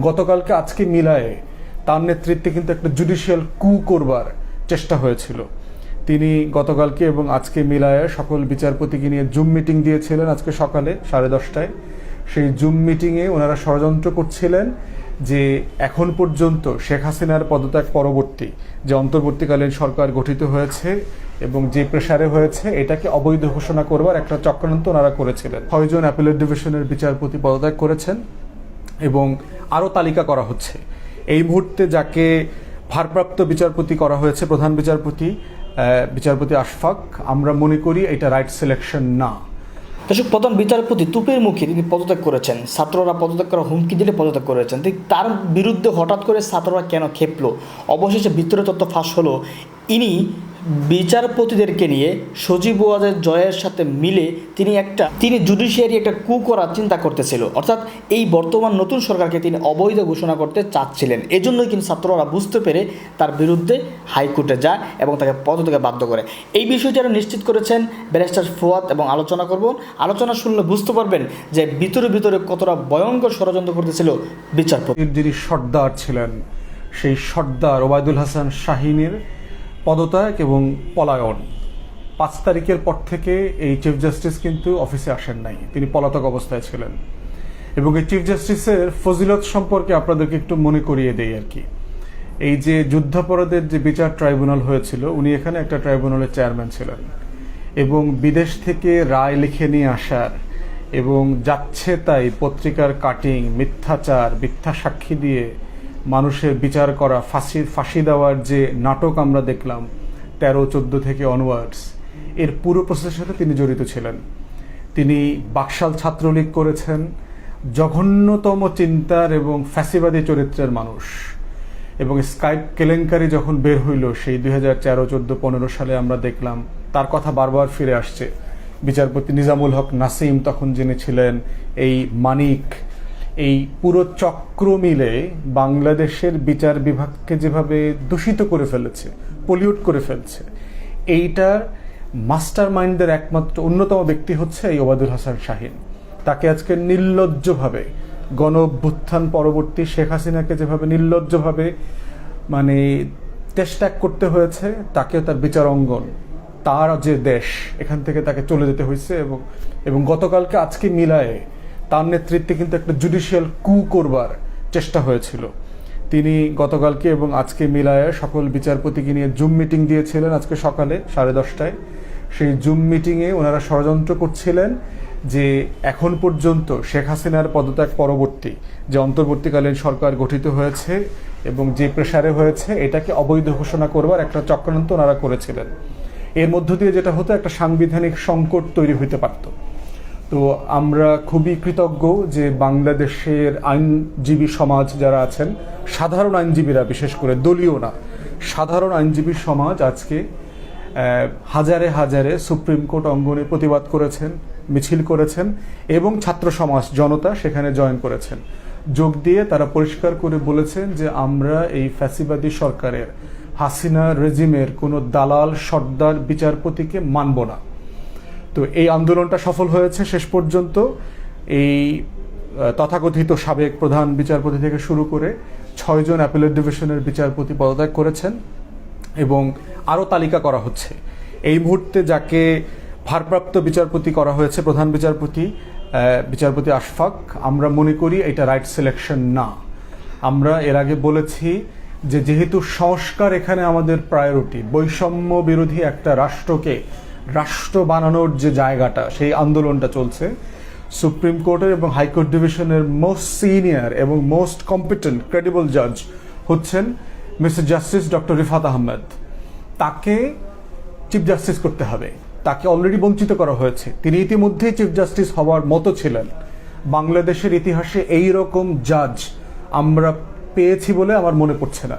গতকালকে আজকে মিলায়ে তার নেতৃত্বে কিন্তু একটা জুডিশিয়াল কু করবার চেষ্টা হয়েছিল। তিনি গতকালকে এবং আজকে মিলায়ে সকল বিচারপতিকে নিয়ে জুম মিটিং দিয়েছিলেন আজকে সকালে সাড়ে দশটায়। সেই জুম মিটিংয়ে ওনারা ষড়যন্ত্র করছিলেন যে এখন পর্যন্ত শেখ হাসিনার পদত্যাগ পরবর্তী যে অন্তর্বর্তীকালীন সরকার গঠিত হয়েছে এবং যে প্রেসারে হয়েছে, এটাকে অবৈধ ঘোষণা করবার একটা চক্রান্ত ওনারা করেছিলেন। ছয়জন অ্যাপেলেট ডিভিশনের বিচারপতি পদত্যাগ করেছেন। এবং আরও তালিকা করা হচ্ছে। এই মুহূর্তে যাকে ভারপ্রাপ্ত বিচারপতি করা হয়েছে, প্রধান বিচারপতি বিচারপতি আশফাক, আমরা মনে করি এটা রাইট সিলেকশন না। দর্শক, প্রধান বিচারপতি তুপের মুখে তিনি পদত্যাগ করেছেন। ছাত্ররা পদত্যাগ করার হুমকি দিলে পদত্যাগ করেছেন। তার বিরুদ্ধে হঠাৎ করে ছাত্ররা কেন খেপলো? অবশেষে ভিতরে তথ্য ফাঁস হলো। ইনি বিচারপতিদেরকে নিয়ে সজীব ওয়াজের জয়ের সাথে মিলে তিনি একটা তিনি জুডিশিয়ারি একটা কু করার চিন্তা করতেছিল। অর্থাৎ এই বর্তমান নতুন সরকারকে তিনি অবৈধ ঘোষণা করতে চাচ্ছিলেন। এজন্যই কিন্তু ছাত্ররা বুঝতে পেরে তার বিরুদ্ধে হাইকোর্টে যায় এবং তাকে পদত্যাগে বাধ্য করে। এই বিষয়টি আরও নিশ্চিত করেছেন ব্যারিস্টার ফুয়াদ এবং আলোচনা করব। আলোচনা শুনলে বুঝতে পারবেন যে ভিতরে ভিতরে কতটা ভয়ঙ্কর ষড়যন্ত্র করতেছিল বিচারপতি। যিনি সর্দার ছিলেন, সেই সর্দার ওবায়দুল হাসান শাহিনের পদত্যাগ এবং পলায়ন। পাঁচ তারিখের পর থেকে এই চিফ জাস্টিস কিন্তু অফিসে আসেন নাই। তিনি পলাতক অবস্থায় ছিলেন। এবং এই চিফ জাস্টিসের ফজিলত সম্পর্কে আপনাদেরকে একটু মনে করিয়ে দেই আর কি। এই যে যুদ্ধাপরাধের যে বিচার ট্রাইব্যুনাল হয়েছিল, উনি এখানে একটা ট্রাইব্যুনালের চেয়ারম্যান ছিলেন। এবং বিদেশ থেকে রায় লিখে নিয়ে আসার এবং যাচ্ছে তাই পত্রিকার কাটিং মিথ্যাচার, মিথ্যা সাক্ষী দিয়ে মানুষের বিচার করা, ফাঁসি ফাঁসি দেওয়ার যে নাটক আমরা দেখলাম, তেরো, চোদ্দ থেকে অনওয়ার্ডস এর পুরো প্রসেসের সাথে তিনি জড়িত ছিলেন। তিনি বাকশাল ছাত্রলীগ করেছেন, জঘন্যতম চিন্তার এবং ফ্যাসিবাদী চরিত্রের মানুষ। এবং স্কাইপ কেলেঙ্কারি যখন বের হইল, সেই দুই হাজার তেরো, চোদ্দ, পনেরো সালে আমরা দেখলাম, তার কথা বারবার ফিরে আসছে। বিচারপতি নিজামুল হক নাসিম তখন যিনি ছিলেন, এই মানিক এই পুরো চক্র মিলে বাংলাদেশের বিচার বিভাগকে যেভাবে দূষিত করে ফেলেছে পলিউট করে ফেলছে এইটার মাস্টার মাইন্ডের একমাত্র অন্যতম ব্যক্তি হচ্ছে এই ওবায়দুল হাসান শাহিন। তাকে আজকে নির্লজ্জভাবে গণ অভ্যুত্থান পরবর্তী শেখ হাসিনাকে যেভাবে নির্লজ্জভাবে মানে ত্যাগ করতে হয়েছে, তাকেও তার বিচার অঙ্গন, তার যে দেশ, এখান থেকে তাকে চলে যেতে হয়েছে এবং এবং গতকালকে আজকে মিলায়ে তার নেতৃত্বে কিন্তু একটা জুডিশিয়াল কু করবার চেষ্টা হয়েছিল। তিনি গতকালকে এবং আজকে মিলায়ে সকল বিচারপতিকে নিয়ে জুম মিটিং দিয়েছিলেন আজকে সকালে সাড়ে দশটায়। সেই জুম মিটিংয়ে ওনারা ষড়যন্ত্র করছিলেন যে এখন পর্যন্ত শেখ হাসিনার পদত্যাগ পরবর্তী যে অন্তর্বর্তীকালীন সরকার গঠিত হয়েছে এবং যে প্রেসারে হয়েছে, এটাকে অবৈধ ঘোষণা করবার একটা চক্রান্ত ওনারা করেছিলেন। এর মধ্য দিয়ে যেটা হতো, একটা সাংবিধানিক সংকট তৈরি হইতে পারত। তো আমরা খুবই কৃতজ্ঞ যে বাংলাদেশের আইনজীবী সমাজ যারা আছেন, সাধারণ আইনজীবীরা, বিশেষ করে দলীয় না, সাধারণ আইনজীবী সমাজ আজকে হাজারে হাজারে সুপ্রিম কোর্ট অঙ্গনে প্রতিবাদ করেছেন, মিছিল করেছেন এবং ছাত্র সমাজ, জনতা সেখানে জয়েন করেছেন। যোগ দিয়ে তারা পরিষ্কার করে বলেছেন যে আমরা এই ফ্যাসিবাদী সরকারের, হাসিনা রেজিমের কোনো দালাল, সর্দার, বিচারপতিকে মানব না। তো এই আন্দোলনটা সফল হয়েছে শেষ পর্যন্ত। এই তথাকথিত সাবেক প্রধান বিচারপতি থেকে শুরু করে ছয়জন অ্যাপেলেট ডিভিশনের বিচারপতি পদত্যাগ করেছেন এবং আরও তালিকা করা হচ্ছে। এই মুহূর্তে যাকে ভারপ্রাপ্ত বিচারপতি করা হয়েছে, প্রধান বিচারপতি বিচারপতি আশফাক, আমরা মনে করি এটা রাইট সিলেকশন না। আমরা এর আগে বলেছি যে যেহেতু সংস্কার এখানে আমাদের প্রায়োরিটি বৈষম্য বিরোধী একটা রাষ্ট্রকে রাষ্ট্র বানানোর যে জায়গাটা, সেই আন্দোলনটা চলছে। সুপ্রিম কোর্টের এবং হাইকোর্ট ডিভিশনের মোস্ট সিনিয়র এবং মোস্ট কম্পিটেন্ট ক্রেডিবল জাজ হচ্ছেন mister justice doctor Rifat Ahmed. তাকে চিফ জাস্টিস করতে হবে। তাকে অলরেডি বঞ্চিত করা হয়েছে। তিনি ইতিমধ্যেই চিফ জাস্টিস হওয়ার মতো ছিলেন। বাংলাদেশের ইতিহাসে এই রকম জাজ আমরা পেয়েছি বলে আমার মনে পড়ছে না।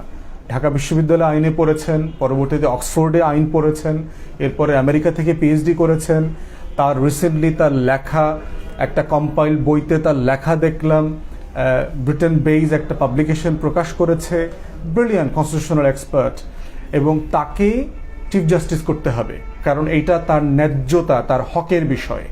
ঢাকা বিশ্ববিদ্যালয়ে আইনে পড়েছেন, পরবর্তীতে অক্সফোর্ডে আইন পড়েছেন এরপরে আমেরিকা থেকে পিএইচডি করেছেন। তার রিসেন্টলি তার লেখা, একটা কম্পাইল বইতে তার লেখা দেখলাম। ব্রিটেন বেইজ একটা পাবলিকেশন প্রকাশ করেছে। ব্রিলিয়ান কনস্টিটিউশনাল এক্সপার্ট এবং তাকে চিফ জাস্টিস করতে হবে। কারণ এইটা তার ন্যায্যতা, তার হকের বিষয়।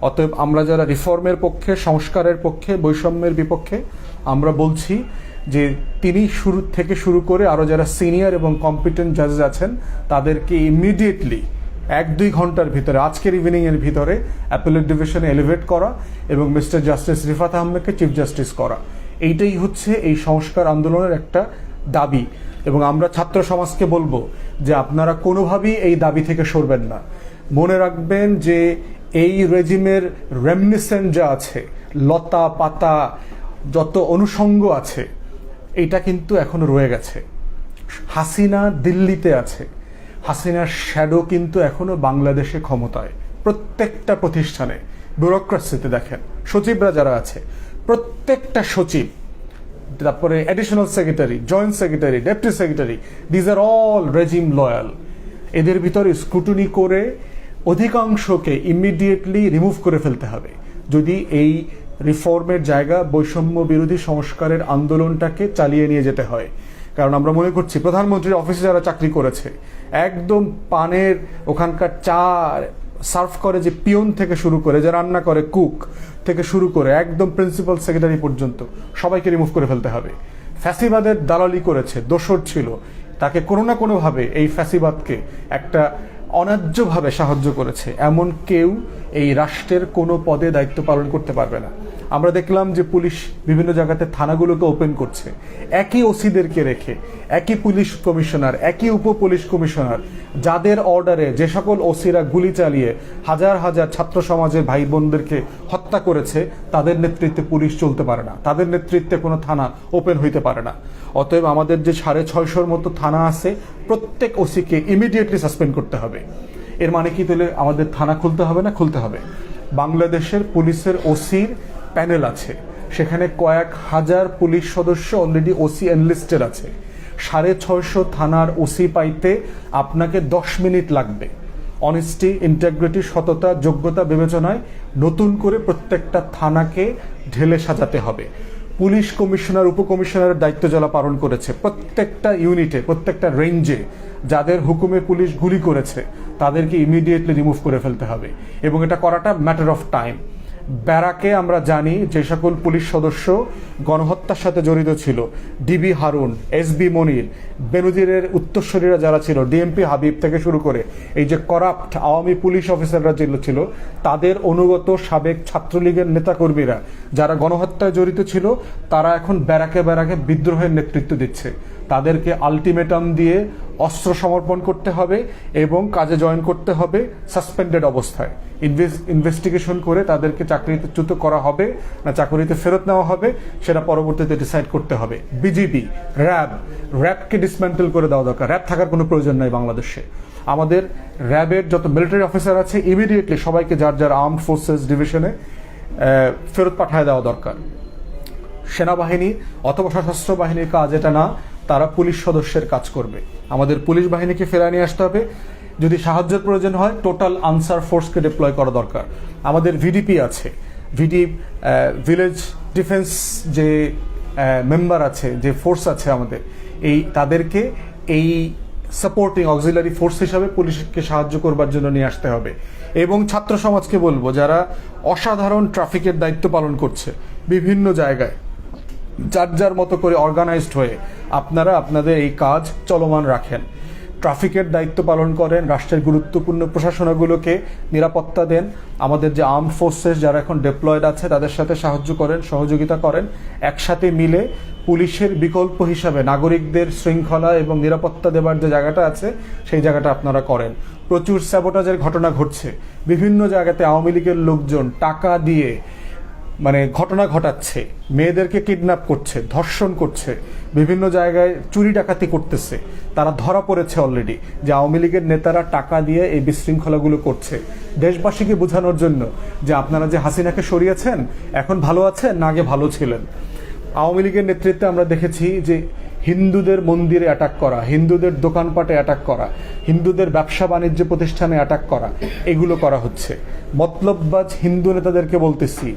অতএব আমরা যারা রিফর্মের পক্ষে, সংস্কারের পক্ষে, বৈষম্যের বিপক্ষে, আমরা বলছি যে তিনি শুরু থেকে শুরু করে আরও যারা সিনিয়র এবং কম্পিটেন্ট জাজেস আছেন, তাদেরকে ইমিডিয়েটলি এক দুই ঘণ্টার ভিতরে, আজকের ইভিনিংয়ের ভিতরে অ্যাপেলেট ডিভিশনে এলিভেট করা এবং মিস্টার জাস্টিস রিফাত আহমেদকে চিফ জাস্টিস করা। এইটাই হচ্ছে এই সংস্কার আন্দোলনের একটা দাবি। এবং আমরা ছাত্র সমাজকে বলব যে আপনারা কোনোভাবেই এই দাবি থেকে সরবেন না। মনে রাখবেন যে এই রেজিমের রেমনিসেন্ট যা আছে, লতা পাতা, যত অনুষঙ্গ আছে এটা কিন্তু এখনও রয়ে গেছে। হাসিনা দিল্লিতে আছে। হাসিনার শ্যাডো কিন্তু এখনও বাংলাদেশে ক্ষমতায়। প্রত্যেকটা প্রতিষ্ঠানে ব্যুরোক্রাসিতে দেখেন, সচিবরা যারা আছে, প্রত্যেকটা সচিব, তারপরে additional secretary joint secretary deputy secretary these are all regime loyal এদের ভিতরে স্ক্রুটনি করে অধিকাংশকে ইমিডিয়েটলি রিমুভ করে ফেলতে হবে। যদি এই রিফর্মের জায়গা বৈষম্য বিরোধী সংস্কারের আন্দোলনটাকে চালিয়ে নিয়ে যেতে হয়। কারণ আমরা মনে করছি প্রধানমন্ত্রীর অফিসে যারা চাকরি করেছে, একদম পানের ওখানকার চা সার্ভ করে যে পিয়ন থেকে শুরু করে, যে রান্না করে, কুক থেকে শুরু করে, একদম প্রিন্সিপাল সেক্রেটারি পর্যন্ত সবাইকে রিমুভ করে ফেলতে হবে। ফ্যাসিবাদের দালালি করেছে দোসর ছিল। তাকে কোনো না কোনোভাবে এই ফ্যাসিবাদকে একটা অন্যায্যভাবে সাহায্য করেছে। এমন কেউ এই রাষ্ট্রের কোনো পদে দায়িত্ব পালন করতে পারবে না। আমরা দেখলাম যে পুলিশ বিভিন্ন জায়গাতে থানাগুলোকে ওপেন করছে। একই ওসিদেরকে রেখে, একই পুলিশ কমিশনার, একই উপ পুলিশ কমিশনার, যাদের অর্ডারে যে সকল ওসিরা গুলি চালিয়ে হাজার হাজার ছাত্র সমাজের ভাই বোনদেরকে হত্যা করেছে, তাদের নেতৃত্বে পুলিশ চলতে পারে না। তাদের নেতৃত্বে কোনো থানা ওপেন হইতে পারে না। অতএব আমাদের যে সাড়ে ছয়শোর মতো থানা আছে, প্রত্যেক ওসিকে ইমিডিয়েটলি সাসপেন্ড করতে হবে। এর মানে কি? তাহলে আমাদের থানা খুলতে হবে না খুলতে হবে? বাংলাদেশের পুলিশের ওসির প্যানেল আছে। সেখানে কয়েক হাজার পুলিশ সদস্য অলরেডি ওসি এনলিস্টেড আছে। সাড়ে ছয়শো থানার ওসি পাইতে আপনাকে দশ মিনিট লাগবে। অনেস্টি ইন্টাগ্রিটি সততা, যোগ্যতা বিবেচনায় নতুন করে প্রত্যেকটা থানাকে ঢেলে সাজাতে হবে। পুলিশ কমিশনার, উপকমিশনারের দায়িত্ব যারা পালন করেছে। প্রত্যেকটা ইউনিটে প্রত্যেকটা রেঞ্জে যাদের হুকুমে পুলিশ গুলি করেছে, তাদেরকে ইমিডিয়েটলি রিমুভ করে ফেলতে হবে। এবং এটা করাটা ম্যাটার অফ টাইম ব্যারাকে আমরা জানি যে সকল পুলিশ সদস্য গণহত্যার সাথে জড়িত ছিল। ডিবি হারুন, এস বি মনির বেনুদিরের উত্তরসূরীরা যারা ছিল ডিএমপি হাবিব থেকে শুরু করে এই যে করাপ্ট আওয়ামী পুলিশ অফিসাররা যেগুলো ছিল, তাদের অনুগত সাবেক ছাত্রলীগের নেতাকর্মীরা যারা গণহত্যায় জড়িত ছিল, তারা এখন ব্যারাকে ব্যারাকে বিদ্রোহের নেতৃত্ব দিচ্ছে। তাদেরকে আলটিমেটাম দিয়ে অস্ত্র সমর্পণ করতে হবে এবং কাজে জয়েন করতে হবে সাসপেন্ডেড অবস্থায়। ইনভেস্টিগেশন করে তাদেরকে চাকরিচ্যুত করা হবে, না চাকরিতে ফেরত নেওয়া হবে, সেটা পরবর্তীতে ডিসাইড করতে হবে। বিজিবি র্যাব র্যাবকে ডিসমেন্টেল করে দেওয়া দরকার। র্যাব থাকার কোনো প্রয়োজন নাই বাংলাদেশে। আমাদের র্যাবের যত মিলিটারি অফিসার আছে ইমিডিয়েটলি সবাইকে যার যার আর্মড ফোর্সেস ডিভিশনে ফেরত পাঠায় দেওয়া দরকার। সেনাবাহিনী অথবা সশস্ত্র বাহিনীর কাজ এটা না তারা পুলিশ সদস্যের কাজ করবে। আমাদের পুলিশ বাহিনীকে ফেরায় নিয়ে আসতে হবে। যদি সাহায্যের প্রয়োজন হয় টোটাল আনসার ফোর্সকে ডিপ্লয় করা দরকার। আমাদের ভিডিপি আছে। ভিডি ভিলেজ ডিফেন্স যে মেম্বার আছে, যে ফোর্স আছে আমাদের, এই তাদেরকে এই সাপোর্টিং অক্সিলারি ফোর্স হিসাবে পুলিশকে সাহায্য করবার জন্য নিয়ে আসতে হবে। এবং ছাত্র সমাজকে বলব, যারা অসাধারণ ট্রাফিকের দায়িত্ব পালন করছে, বিভিন্ন জায়গায়, যার যার মতো করে অর্গানাইজড হয়ে আপনারা আপনাদের এই কাজ চলমান রাখেন। ট্রাফিকের দায়িত্ব পালন করেন, রাষ্ট্রের গুরুত্বপূর্ণ প্রশাসনগুলোকে নিরাপত্তা দেন। আমাদের যে আর্ম ফোর্সেস যারা এখন ডেপ্লয়েড আছে, তাদের সাথে সাহায্য করেন, সহযোগিতা করেন। একসাথে মিলে পুলিশের বিকল্প হিসাবে নাগরিকদের শৃঙ্খলা এবং নিরাপত্তা দেবার যে জায়গাটা আছে, সেই জায়গাটা আপনারা করেন। প্রচুর স্যাবোটাজের ঘটনা ঘটছে। বিভিন্ন জায়গাতে আওয়ামী লীগের লোকজন টাকা দিয়ে মানে ঘটনা ঘটাচ্ছে, মেয়েদেরকে কিডন্যাপ করছে, ধর্ষণ করছে, বিভিন্ন জায়গায় চুরি ডাকাতি করতেছে, তারা ধরা পড়েছে অলরেডি যে আওয়ামী লীগের নেতারা টাকা দিয়ে এই বিশৃঙ্খলাগুলো করছে। দেশবাসীকে বোঝানোর জন্য যে আপনারা যে হাসিনাকে সরিয়েছেন, এখন ভালো আছেন না আগে ভালো ছিলেন। আওয়ামী লীগের নেতৃত্বে আমরা দেখেছি যে হিন্দুদের মন্দিরে অ্যাটাক করা, হিন্দুদের দোকানপাটে অ্যাটাক করা, হিন্দুদের ব্যবসা বাণিজ্য প্রতিষ্ঠানে অ্যাটাক করা, এগুলো করা হচ্ছে। মতলববাজ হিন্দু নেতাদেরকে বলতেছি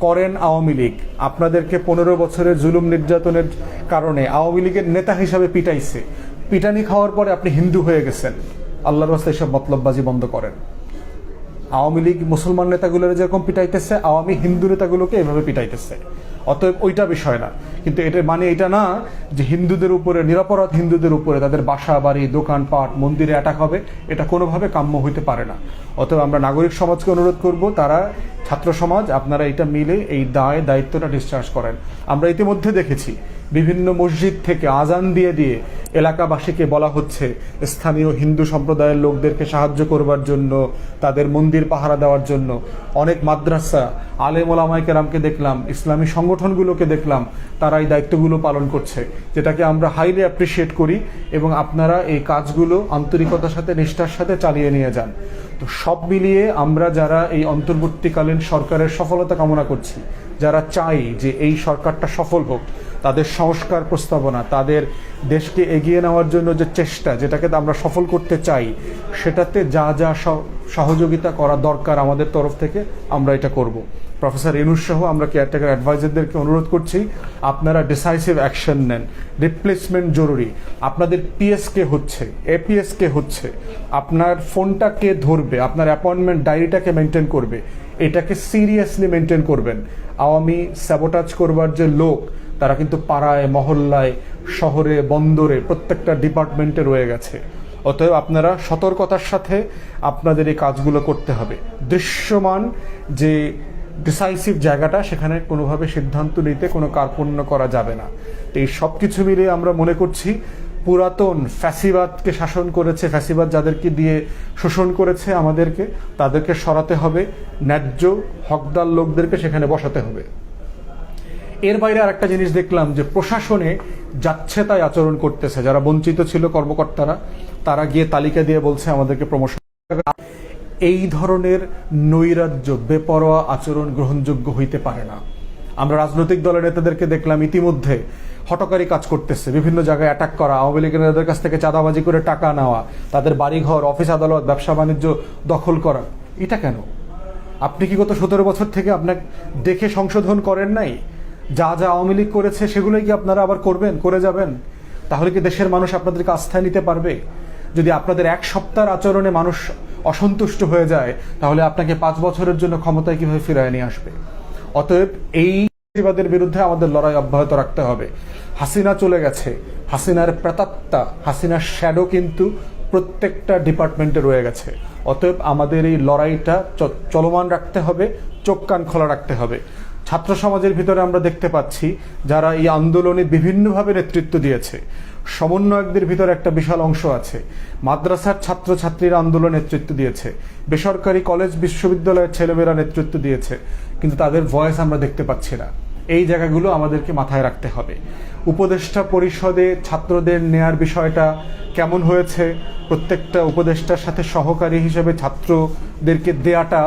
করেন আওয়ামী লীগ। আপনাদেরকে পনেরো বছরের জুলুম নির্যাতনের কারণে আওয়ামী লীগের নেতা হিসাবে পিটাইছে। পিটানি খাওয়ার পরে আপনি হিন্দু হয়ে গেছেন। আল্লাহর রাস্তায় এসব মতলববাজি বন্ধ করেন। আওয়ামী লীগ মুসলমান নেতাগুলোরা যেরকম পিটাইতেছে, আওয়ামী হিন্দু নেতাগুলোকে এভাবে পিটাইতেছে। অতএব ওইটা বিষয় না। কিন্তু এটার মানে এটা না যে হিন্দুদের উপরে, নিরাপরাধ হিন্দুদের উপরে তাদের বাসা, বাড়ি দোকানপাট মন্দিরে অ্যাটাক হবে, এটা কোনোভাবে কাম্য হইতে পারে না। অতএব আমরা নাগরিক সমাজকে অনুরোধ করব, তারা, ছাত্র সমাজ, আপনারা এটা মিলে এই দায়, দায়িত্বটা ডিসচার্জ করেন। আমরা ইতিমধ্যে দেখেছি, বিভিন্ন মসজিদ থেকে আজান দিয়ে দিয়ে এলাকাবাসীকে বলা হচ্ছে, স্থানীয় হিন্দু সম্প্রদায়ের লোকদেরকে সাহায্য করবার জন্য, তাদের মন্দির পাহারা দেওয়ার জন্য। অনেক মাদ্রাসা, আলেম ওলামাই কেরামকে দেখলাম, ইসলামী সংগঠনগুলোকে দেখলাম তারা এই দায়িত্বগুলো পালন করছে। যেটাকে আমরা হাইলি অ্যাপ্রিসিয়েট করি এবং আপনারা এই কাজগুলো আন্তরিকতার সাথে, নিষ্ঠার সাথে চালিয়ে নিয়ে যান। তো সব মিলিয়ে আমরা যারা এই অন্তর্বর্তীকালীন সরকারের সফলতা কামনা করছি, যারা চাই যে এই সরকারটা সফল হোক তাদের সংস্কার প্রস্তাবনা, তাদের দেশকে এগিয়ে নেওয়ার জন্য যে চেষ্টা, যেটাকে আমরা সফল করতে চাই, সেটাতে যা যা সহযোগিতা করা দরকার আমাদের তরফ থেকে, আমরা এটা করব। প্রফেসর ইনুস সহ আমরা কেয়ারটেকার অ্যাডভাইজারদেরকে অনুরোধ করছি, আপনারা ডিসাইসিভ অ্যাকশন নেন। রিপ্লেসমেন্ট জরুরি। আপনাদের পিএসকে হচ্ছে এপিএসকে হচ্ছে, আপনার ফোনটা কে ধরবে, আপনার অ্যাপয়েন্টমেন্ট ডায়েরিটাকে মেনটেন করবে, এটাকে সিরিয়াসলি মেনটেন করবেন। আওয়ামী স্যাবোটাজ করবার যে লোক তারা কিন্তু পাড়ায়, মহল্লায়, শহরে, বন্দরে, প্রত্যেকটা ডিপার্টমেন্টে রয়ে গেছে। অতএব আপনারা সতর্কতার সাথে আপনাদের এই কাজগুলো করতে হবে। দৃশ্যমান যে ডিসাইসিভ জায়গাটা, সেখানে কোনোভাবে সিদ্ধান্ত নিতে কোনো কার্পণ্য করা যাবে না। তো এই সব কিছু মিলিয়ে আমরা মনে করছি, পুরাতন ফ্যাসিবাদকে শাসন করেছে, ফ্যাসিবাদ যাদেরকে দিয়ে শোষণ করেছে আমাদেরকে, তাদেরকে সরাতে হবে। ন্যায্য হকদার লোকদেরকে সেখানে বসাতে হবে। এর বাইরে আরেকটা জিনিস দেখলাম যে প্রশাসনে যাচ্ছে তাই আচরণ করতেছে। যারা বঞ্চিত ছিল কর্মকর্তারা, তারা গিয়ে তালিকা দিয়ে বলছে আমাদেরকে প্রমোশন এই ধরনের নৈরাজ্য, বেপরোয়া আচরণ গ্রহণযোগ্য হইতে পারে না। আমরা রাজনৈতিক দলের নেতাদেরকে দেখলাম ইতিমধ্যে হটকারী কাজ করতেছে। বিভিন্ন জায়গায় অ্যাটাক করা, আওয়ামী লীগের নেতাদের কাছ থেকে চাঁদাবাজি করে টাকা নেওয়া, তাদের বাড়িঘর অফিস আদালত, ব্যবসা বাণিজ্য দখল করা। এটা কেন? আপনি কি গত সতেরো বছর থেকে আপনাকে দেখে সংশোধন করেন নাই? যা যা আওয়ামী লীগ করেছে সেগুলোই কি আপনারা আবার করবেন, করে যাবেন? তাহলে কি দেশের মানুষ আপনাদেরকে আস্থায় নিতে পারবে? যদি আপনাদের এক সপ্তাহের আচরণে মানুষ অসন্তুষ্ট হয়ে যায়, তাহলে আপনাকে পাঁচ বছরের জন্য ক্ষমতায় কীভাবে ফিরায় নিয়ে আসবে? অতএব এই ফ্যাসিবাদের বিরুদ্ধে আমাদের লড়াই অব্যাহত রাখতে হবে। হাসিনা চলে গেছে। হাসিনার প্রেতাত্মা, হাসিনার শ্যাডো কিন্তু প্রত্যেকটা ডিপার্টমেন্টে রয়ে গেছে। অতএব আমাদের এই লড়াইটা চলমান রাখতে হবে, চোখ কান খোলা রাখতে হবে। ছাত্র সমাজের ভিতরে আমরা দেখতে পাচ্ছি যারা এই আন্দোলনে বিভিন্নভাবে নেতৃত্ব দিয়েছে। সমন্বয়কদের ভিতরে একটা বিশাল অংশ আছে। মাদ্রাসার ছাত্রছাত্রীরা আন্দোলন নেতৃত্ব দিয়েছে। বেসরকারি কলেজ, বিশ্ববিদ্যালয়ের ছেলেমেয়েরা নেতৃত্ব দিয়েছে। কিন্তু তাদের ভয়েস আমরা দেখতে পাচ্ছি না। এই জায়গাগুলো আমাদেরকে মাথায় রাখতে হবে। উপদেষ্টা পরিষদে ছাত্রদের নেয়ার বিষয়টা কেমন হয়েছে? প্রত্যেকটা উপদেষ্টার সাথে সহকারী হিসেবে ছাত্রদেরকে দেয়াটা,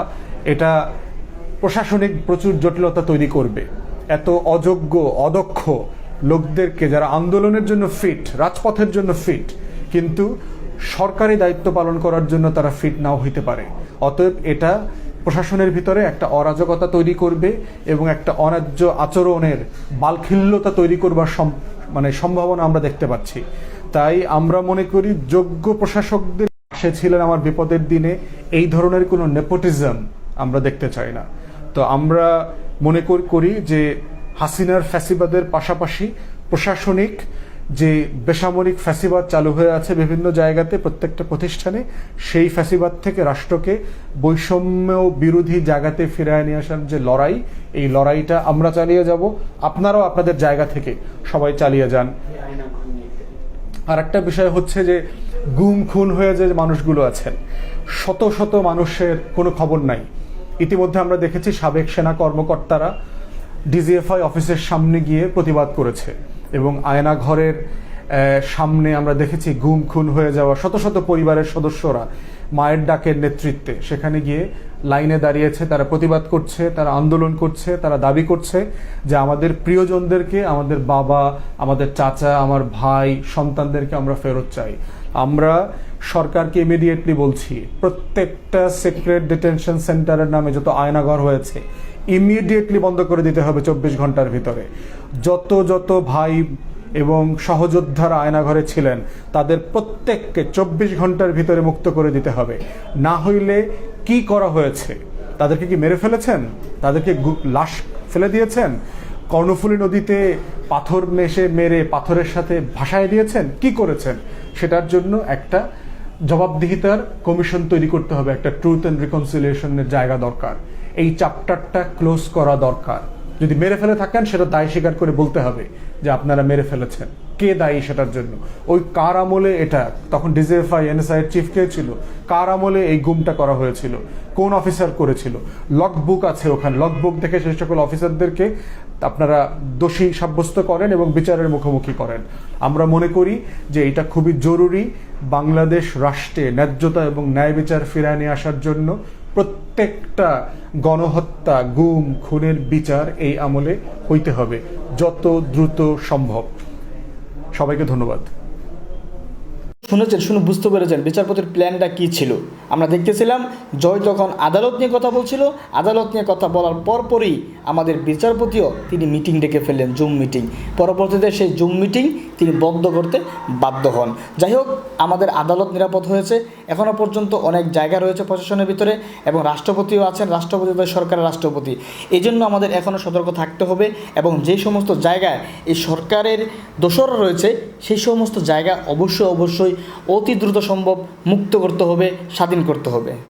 এটা প্রশাসনিক প্রচুর জটিলতা তৈরি করবে। এত অযোগ্য, অদক্ষ লোকদেরকে যারা আন্দোলনের জন্য ফিট রাজপথের জন্য ফিট কিন্তু সরকারি দায়িত্ব পালন করার জন্য তারা ফিট নাও হইতে পারে। অতএব এটা প্রশাসনের ভিতরে একটা অরাজকতা তৈরি করবে এবং একটা অন্যায্য আচরণের বালখিল্যতা তৈরি করবার মানে সম্ভাবনা আমরা দেখতে পাচ্ছি। তাই আমরা মনে করি যোগ্য প্রশাসকদের পাশে ছিলেন আমার বিপদের দিনে এই ধরনের কোনো নেপোটিজম আমরা দেখতে চাই না। তো আমরা মনে কর- যে হাসিনার ফ্যাসিবাদের পাশাপাশি প্রশাসনিক যে বেসামরিক ফ্যাসিবাদ চালু হয়ে আছে বিভিন্ন জায়গাতে, প্রত্যেকটা প্রতিষ্ঠানে, সেই ফ্যাসিবাদ থেকে রাষ্ট্রকে বৈষম্য বিরোধী জায়গাতে ফিরায় নিয়ে আসার যে লড়াই, এই লড়াইটা আমরা চালিয়ে যাব। আপনারাও আপনাদের জায়গা থেকে সবাই চালিয়ে যান। আর একটা বিষয় হচ্ছে যে গুম খুন হয়ে যে মানুষগুলো আছেন, শত শত মানুষের কোনো খবর নাই। ইতিমধ্যে আমরা দেখেছি সাবেক সেনা কর্মকর্তারা ডিজিএফআই অফিসের সামনে গিয়ে প্রতিবাদ করেছে এবং আয়না ঘরের সামনে আমরা দেখেছি গুম খুন হয়ে যাওয়া শত শত পরিবারের সদস্যরা মায়ের ডাকের নেতৃত্বে সেখানে গিয়ে লাইনে দাঁড়িয়েছে, তারা প্রতিবাদ করছে, তারা আন্দোলন করছে, তারা দাবি করছে যে আমাদের প্রিয়জনদেরকে, আমাদের বাবা, আমাদের চাচা, আমার ভাই, সন্তানদেরকে আমরা ফেরত চাই। আমরা সরকারকে ইমিডিয়েটলি বলছি, প্রত্যেকটা সিক্রেট ডিটেনশন সেন্টারের নামে যত আয়নাঘর হয়েছে ইমিডিয়েটলি বন্ধ করে দিতে হবে চব্বিশ ঘণ্টার ভিতরে। যত যত ভাই এবং সহযোদ্ধারা আয়নাঘরে ছিলেন, তাদের প্রত্যেককে চব্বিশ ঘণ্টার ভিতরে মুক্ত করে দিতে হবে। না হইলে কি করা হয়েছে? তাদেরকে কি মেরে ফেলেছেন? তাদেরকে লাশ ফেলে দিয়েছেন? কর্ণফুলী নদীতে পাথর মেশে, মেরে পাথরের সাথে ভাসায় দিয়েছেন? কি করেছেন? সেটার জন্য একটা জবাবদিহিতার কমিশন তৈরি করতে হবে। একটা ট্রুথ অ্যান্ড রিকনসিলিয়েশনের জায়গা দরকার। এই চ্যাপ্টারটা ক্লোজ করা দরকার। যদি মেরে ফেলে থাকেন, সেটা দায় স্বীকার করে বলতে হবে যে আপনারা মেরে ফেলেছেন। কে দায়ী সেটার জন্য? ওই কার আমলে এটা? তখন ডিজিএফআই এনএসআই এর চিফ কে ছিল? কার আমলে এই গুমটা করা হয়েছিল? কোন অফিসার করেছিল? লগবুক আছে ওখানে। লগবুক দেখে সেই সকল অফিসারদেরকে আপনারা দোষী সাব্যস্ত করেন এবং বিচারের মুখোমুখি করেন। আমরা মনে করি যে এটা খুবই জরুরি বাংলাদেশ রাষ্ট্রে ন্যায্যতা এবং ন্যায় বিচার ফিরিয়ে নিয়ে আসার জন্য প্রত্যেকটা গণহত্যা গুম খুনের বিচার এই আমলে হইতে হবে যত দ্রুত সম্ভব। সবাইকে ধন্যবাদ। শুনেছেন, শুনে বুঝতে পেরেছেন বিচারপতির প্ল্যানটা কী ছিল। আমরা দেখতেছিলাম, জয় যখন আদালত নিয়ে কথা বলছিল, আদালত নিয়ে কথা বলার পরপরই আমাদের বিচারপতিও তিনি মিটিং ডেকে ফেললেন জুম মিটিং পরবর্তীতে সেই জুম মিটিং তিনি বন্ধ করতে বাধ্য হন। যাই হোক, আমাদের আদালত নিরাপদ হয়েছে। এখনও পর্যন্ত অনেক জায়গা রয়েছে প্রশাসনের ভিতরে এবং রাষ্ট্রপতিও আছেন, রাষ্ট্রপতি তো সরকারের রাষ্ট্রপতি। এই জন্য আমাদের এখনও সতর্ক থাকতে হবে এবং যে সমস্ত জায়গায় এই সরকারের দোষরা রয়েছে, সেই সমস্ত জায়গা অবশ্যই অবশ্যই অতি দ্রুত সম্ভব মুক্ত করতে হবে স্বাধীন করতে হবে।